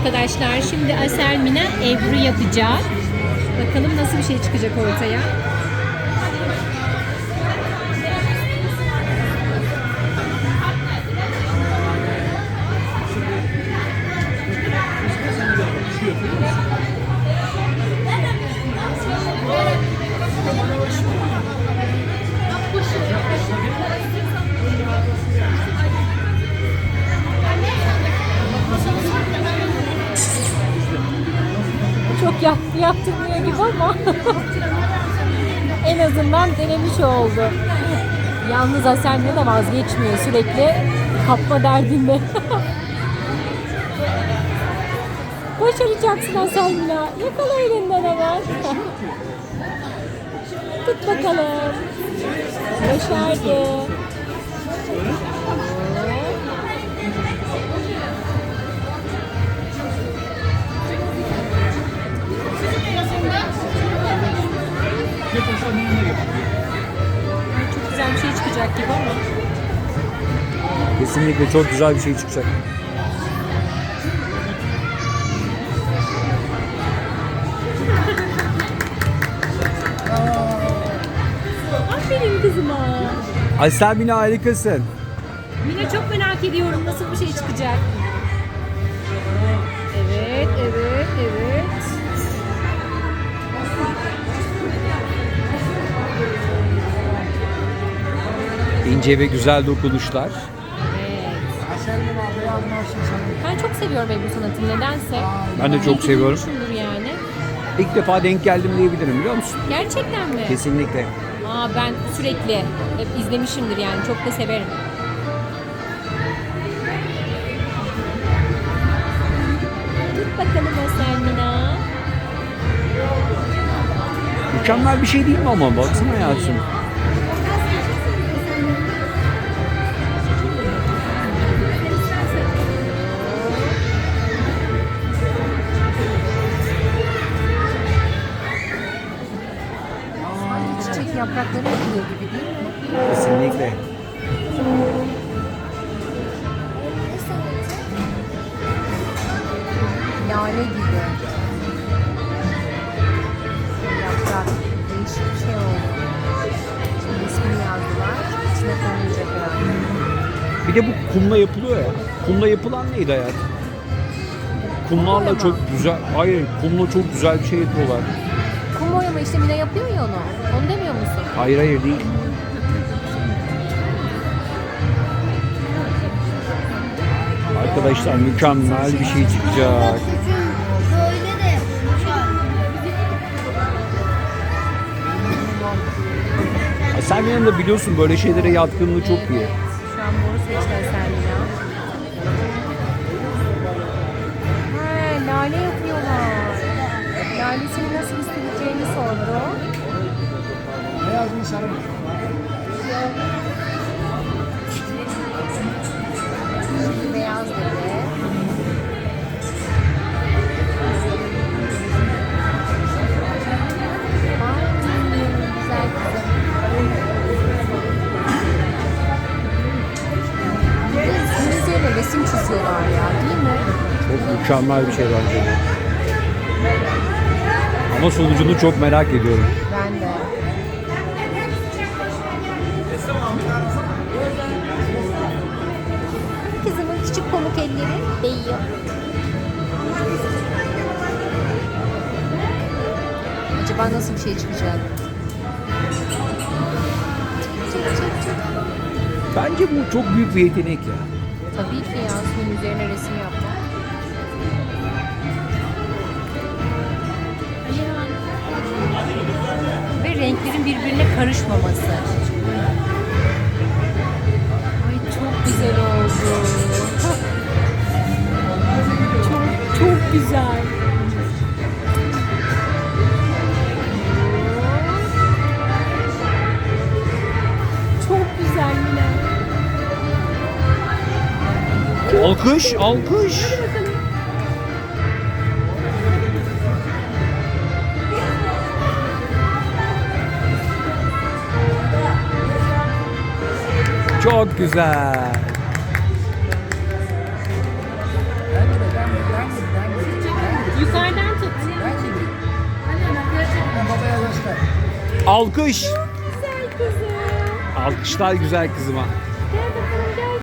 arkadaşlar. Şimdi Asel Mina Ebru yapacak. Bakalım nasıl bir şey çıkacak ortaya. Yap, yaptırmıyor gibi ama en azından denemiş oldu. Yalnız Mina da vazgeçmiyor sürekli kapma derdinde. Başaracaksın Asel Mina. Yakala elinden hemen. Tut bakalım. Başardı. Çıkacak gibi ama. Kesinlikle çok güzel bir şey çıkacak. Aferin kızıma. Aysel Mina harikasın. Mine çok merak ediyorum nasıl bir şey çıkacak. Evet, evet, evet. İnce ve güzel dokunuşlar. Ben çok seviyorum Ebru sanatını nedense. Ben de çok seviyorum. duymuşumdur yani. İlk defa denk geldim diyebilirim biliyor musun? Gerçekten mi? Kesinlikle. Aa, ben sürekli hep izlemişimdir yani çok da severim. Tut bakalım Mina. Mükemmel bir şey değil mi ama baksana hayatım. Yaprakları yapılıyor gibi değil mi? Kesinlikle. Lale gibi. Yaprak. Değişik bir şey oldu. Şimdi ismini yazdılar. İçine konulacak herhalde. Bir de bu kumla yapılıyor ya. Kumla yapılan neydi hayat? Kumlarla Kumla çok güzel, hayır kumla çok güzel bir şey yapıyorlar. Kum boyama işte Mine yapıyor ya onu. Onu demiyor musun? Hayır hayır değil. Arkadaşlar mükemmel bir şey çıkacak. Yapmışlar. Sen benim de biliyorsun böyle şeylere yatkınlığı çok iyi. Şu an moru seçti Selmina. Ya değil mi? Çok mükemmel bir şey bence bu. Ama sonucunu çok merak ediyorum. Ben de. Kızımın küçük pamuk elleri değiyor. Acaba nasıl bir şey çıkacak? Çık, çık, çık. Bence bu çok büyük bir yetenek ya. Tabii ki ya suyun üzerine resim yapmak. Ve renklerin birbirine karışmaması. Ay çok güzel oldu. Alkış, alkış. Çok güzel. Yukarıdan tut. Alkış. Güzel kızım. Alkışlar güzel kızıma.